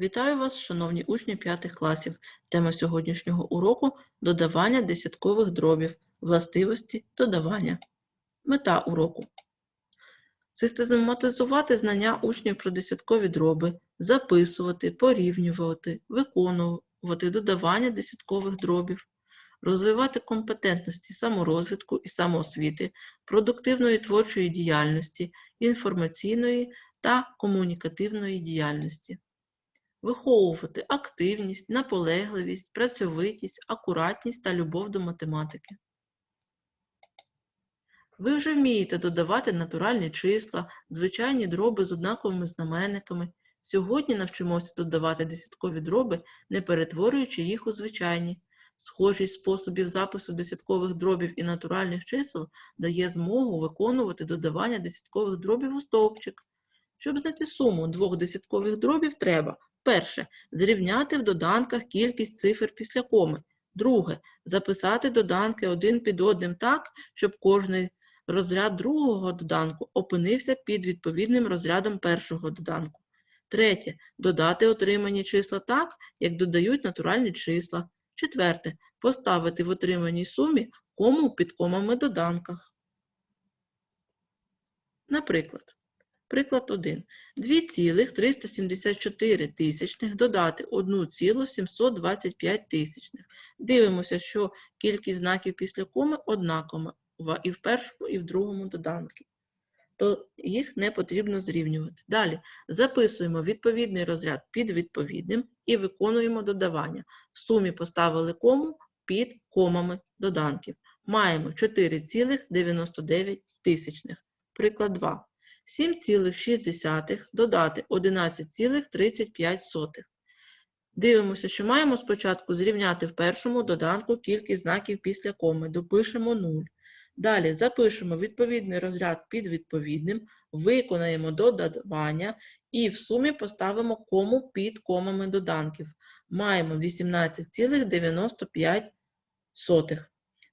Вітаю вас, шановні учні 5 класів. Тема сьогоднішнього уроку – додавання десяткових дробів, властивості додавання. Мета уроку – систематизувати знання учнів про десяткові дроби, записувати, порівнювати, виконувати додавання десяткових дробів, розвивати компетентності саморозвитку і самоосвіти, продуктивної творчої діяльності, інформаційної та комунікативної діяльності виховувати активність, наполегливість, працьовитість, акуратність та любов до математики. Ви вже вмієте додавати натуральні числа, звичайні дроби з однаковими знаменниками. Сьогодні навчимося додавати десяткові дроби, не перетворюючи їх у звичайні. Схожість способів запису десяткових дробів і натуральних чисел дає змогу виконувати додавання десяткових дробів у стовпчик. Щоб знайти суму двох десяткових дробів, треба Перше. Зрівняти в доданках кількість цифр після коми. Друге. Записати доданки один під одним так, щоб кожний розряд другого доданку опинився під відповідним розрядом першого доданку. Третє. Додати отримані числа так, як додають натуральні числа. Четверте. Поставити в отриманій сумі кому під комами доданках. Наприклад. Приклад 1. 2,374 тисячних додати 1,725 тисячних. Дивимося, що кількість знаків після коми однакова і в першому, і в другому доданку. То їх не потрібно зрівнювати. Далі записуємо відповідний розряд під відповідним і виконуємо додавання. В сумі поставили кому під комами доданків. Маємо 4,99 тисячних. Приклад 2. 7,6 додати 11,35. Дивимося, що маємо спочатку зрівняти в першому доданку кількість знаків після коми. Допишемо 0. Далі запишемо відповідний розряд під відповідним, виконаємо додавання і в сумі поставимо кому під комами доданків. Маємо 18,95.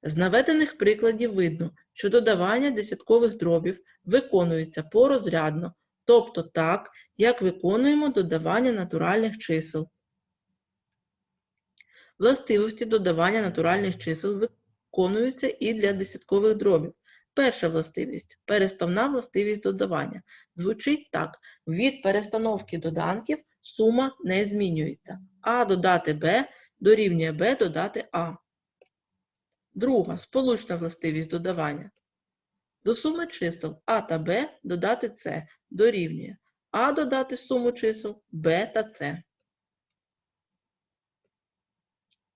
З наведених прикладів видно, що додавання десяткових дробів виконується порозрядно, тобто так, як виконуємо додавання натуральних чисел. Властивості додавання натуральних чисел виконуються і для десяткових дробів. Перша властивість переставна властивість додавання. Звучить так: від перестановки доданків сума не змінюється. А додати Б дорівнює Б додати А. Друга сполучна властивість додавання. До суми чисел А та Б додати С дорівнює А додати суму чисел Б та С.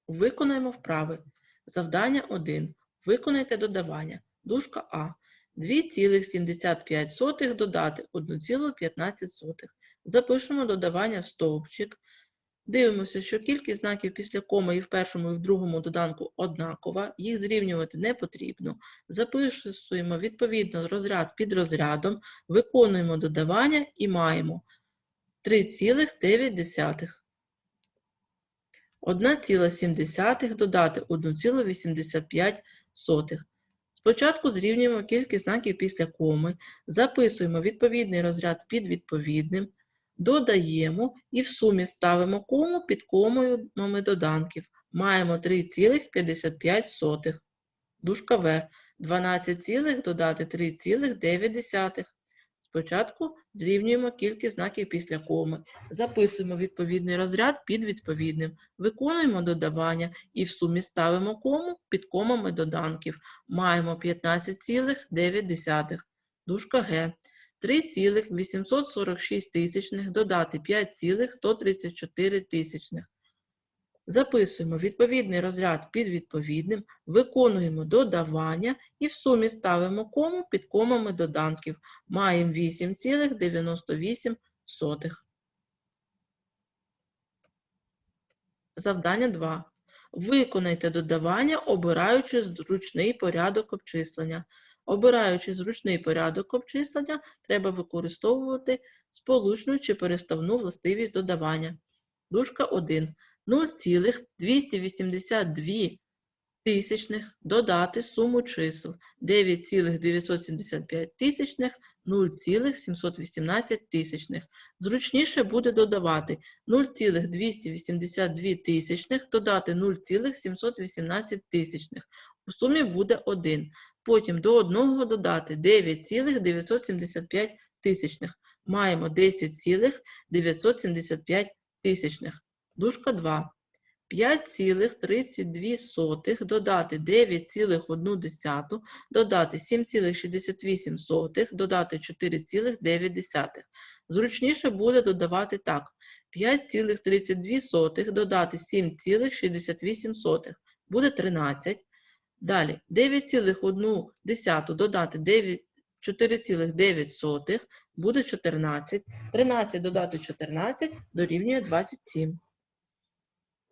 Виконаємо вправи. Завдання 1. Виконайте додавання. Дужка А. 2,75 додати 1,15. Запишемо додавання в стовпчик. Дивимося, що кількість знаків після коми і в першому, і в другому доданку однакова, їх зрівнювати не потрібно. Записуємо відповідно розряд під розрядом, виконуємо додавання і маємо 3,9. 1,7 додати 1,85. Спочатку зрівнюємо кількість знаків після коми, записуємо відповідний розряд під відповідним, додаємо і в сумі ставимо кому під комою доданків. Маємо 3,55. Дужка В. 12, цілих додати 3,9. Спочатку зрівнюємо кількість знаків після коми, записуємо відповідний розряд під відповідним, виконуємо додавання і в сумі ставимо кому під комами доданків. Маємо 15,9. Дужка Г. 3,846 тисячних додати 5,134 тисячних. Записуємо відповідний розряд під відповідним, виконуємо додавання і в сумі ставимо кому під комами доданків. Маємо 8,98. Завдання 2. Виконайте додавання, обираючи зручний порядок обчислення. Обираючи зручний порядок обчислення, треба використовувати сполучну чи переставну властивість додавання. Дужка 1. 0,282 тисячних додати суму чисел 9,975 тисячних 0,718 тисячних. Зручніше буде додавати 0,282 тисячних додати 0,718 тисячних. У сумі буде 1. Потім до одного додати 9,975 тисячних. Маємо 10,975 тисячних. Дужка 2. 5,32 додати 9,1 додати 7,68 додати 4,9. Зручніше буде додавати так. 5,32 додати 7,68 буде 13. Далі 9,1 додати 4,9 буде 14. 13 додати 14 дорівнює 27.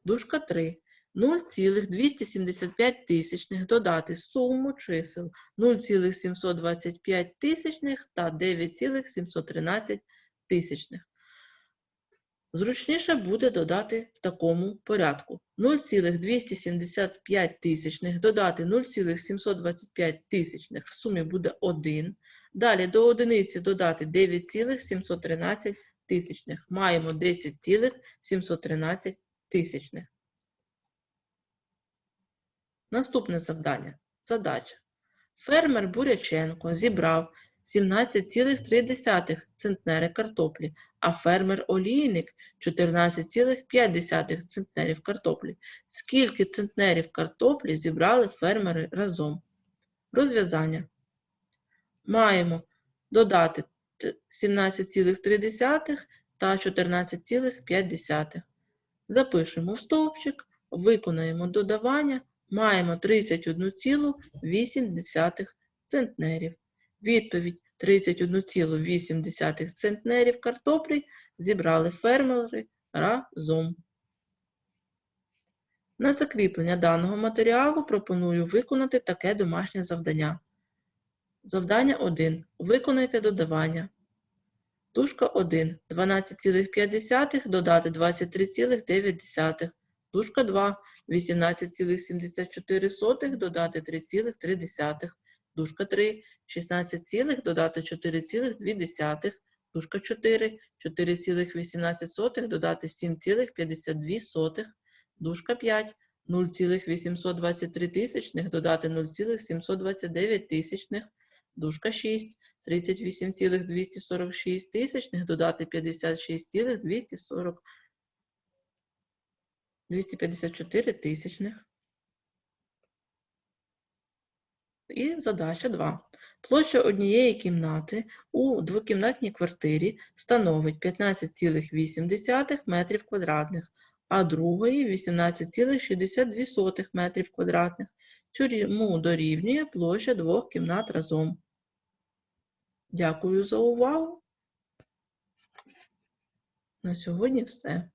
Дужка 3. 0,275 тисячних додати суму чисел 0,725 тисячних та 9,713 тисячних. Зручніше буде додати в такому порядку. 0,275 тисячних додати 0,725 тисячних в сумі буде 1. Далі до одиниці додати 9,713 тисячних. Маємо 10,713 тисячних. Наступне завдання. Задача. Фермер Буряченко зібрав 17,3 центнери картоплі, а фермер Олійник 14,5 центнерів картоплі. Скільки центнерів картоплі зібрали фермери разом? Розв'язання. Маємо додати 17,3 та 14,5. Запишемо в стовпчик, виконаємо додавання, маємо 31,8 центнерів. Відповідь 31,8 центнерів картоплі зібрали фермери разом. На закріплення даного матеріалу пропоную виконати таке домашнє завдання. Завдання 1. Виконайте додавання. Дужка 1. 12,5 додати 23,9. Дужка 2. 18,74 додати 3,3. Дужка 3. 16, цілих додати 4,2. Дужка 4. 4,18 додати 7,52. Дужка 5. 0,823 тисячних додати 0,729 тисячних. Дужка 6. 38,246 тисячних додати 56,240 254 тисячних. І задача 2. Площа однієї кімнати у двокімнатній квартирі становить 15,8 метрів квадратних, а другої 18,62 метрів квадратних. Чому дорівнює площа двох кімнат разом. Дякую за увагу. На сьогодні все.